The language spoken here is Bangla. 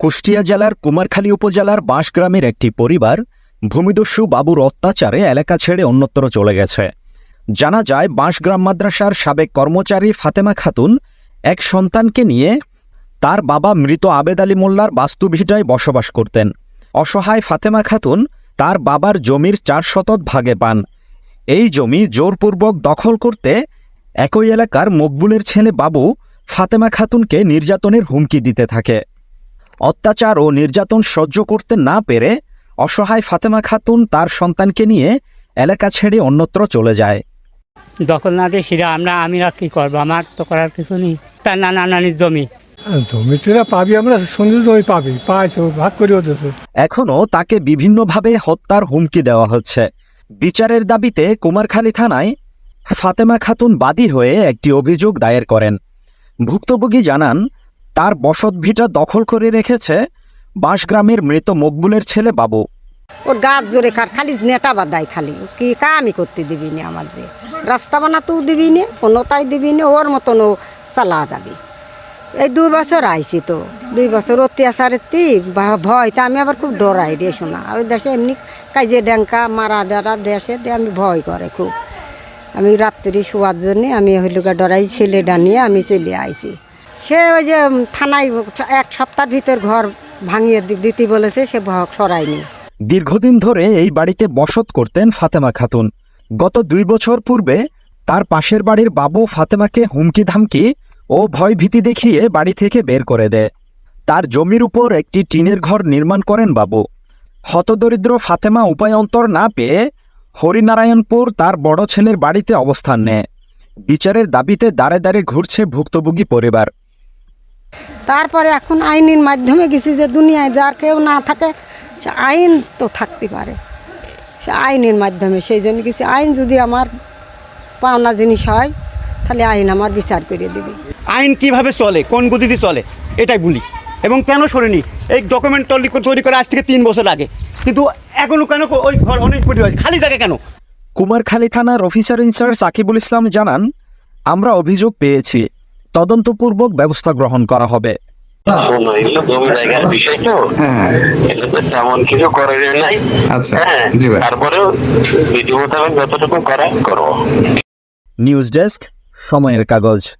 কুষ্টিয়া জেলার কুমারখালী উপজেলার বাঁশগ্রামের একটি পরিবার ভূমিদস্যু বাবুর অত্যাচারে এলাকা ছেড়ে অন্যত্র চলে গেছে। জানা যায়, বাঁশগ্রাম মাদ্রাসার সাবেক কর্মচারী ফাতেমা খাতুন এক সন্তানকে নিয়ে তার বাবা মৃত আবেদ আলী মোল্লার বাস্তুভিটায় বসবাস করতেন। অসহায় ফাতেমা খাতুন তার বাবার জমির চার শতক ভাগে পান। এই জমি জোরপূর্বক দখল করতে একই এলাকার মকবুলের ছেলে বাবু ফাতেমা খাতুনকে নির্যাতনের হুমকি দিতে থাকে। অত্যাচার ও নির্যাতন সহ্য করতে না পেরে অসহায় ফাতেমা খাতুন তার সন্তানকে নিয়ে এলাকা ছেড়ে অন্যত্র চলে যায়। দখল না দিয়ে সেটা আমরা আমি আর কি করব? আমার তো করার কিছু নেই। তার নানা নানির জমি। জমিটা পাবি আমরা সুন্দর জমি পাবি। পাইছো ভাগ করে এখনও তাকে বিভিন্নভাবে হত্যার হুমকি দেওয়া হচ্ছে। বিচারের দাবিতে কুমারখালী থানায় ফাতেমা খাতুন বাদী হয়ে একটি অভিযোগ দায়ের করেন। ভুক্তভোগী জানান তার বসতভিটা দখল করে রেখেছে বাঁশগ্রামের মৃত মকবুলের ছেলে বাবু। ওর গাছ জোরে খার খালি নেটা বাদাই খালি। কি কামই করতে দিবি না আমাদের? রাস্তা বানাতেও দিবি না, কোনোটাই দিবি না, ওর মতন ও চালা যাবি। এই দুই বছর আইছি তো, দুই বছর অত্যাচারের তি তা আমি আবার খুব ডরাই রে শোনা ওই দেশে এমনি কাজে ড্যাঙ্কা মারা যারা দেশে আমি ভয় করে খুব। আমি রাত্রি শোয়ার জন্যে আমি হইলুকা ডরাই ছেলে ডানিয়ে আমি চলে আইছি। সে ওই যে থানায় এক সপ্তাহের ভিতর ঘর ভাঙিয়ে দিতে বলেছে, সে ভয় সরায়নি। দীর্ঘদিন ধরে এই বাড়িতে বসত করতেন ফাতেমা খাতুন। গত দুই বছর পূর্বে তার পাশের বাড়ির বাবু ফাতেমাকে হুমকি ধামকি ও ভয়ভীতি দেখিয়ে বাড়ি থেকে বের করে দেয়। তার জমির উপর একটি টিনের ঘর নির্মাণ করেন বাবু। হতদরিদ্র ফাতেমা উপায়ন্তর না পেয়ে হরিনারায়ণপুর তার বড় ছেলের বাড়িতে অবস্থান নেয়। বিচারের দাবিতে দাঁড়ে দাঁড়ে ঘুরছে ভুক্তভোগী পরিবার। তারপরে এখন আইনের মাধ্যমে গেছি যে দুনিয়ায় যার কেউ না থাকে সে আইন তো থাকতে পারে। সে আইনের মাধ্যমে সেই জন্য গেছি। আইন যদি আমার পাওনা জিনিস হয় তাহলে আইন আমার বিচার করে দেবে। আইন কীভাবে চলে কোন গতিতে চলে এটাই বলি এবং কেন সরেনি? এই ডকুমেন্ট তৈরি করে- তৈরি করে আজ থেকে তিন বছর আগে। কিন্তু এখনও কেন ওই ঘর অনেক কোটি হয়েছে খালি জায়গা কেন? কুমারখালী থানার অফিসার ইনচার্জ সাকিবুল ইসলাম জানান আমরা অভিযোগ পেয়েছি। তদন্তপূর্বক ব্যবস্থা গ্রহণ করা হবে। নাই। আচ্ছা, হ্যাঁ নিউজ ডেস্ক সময়ের কাগজ।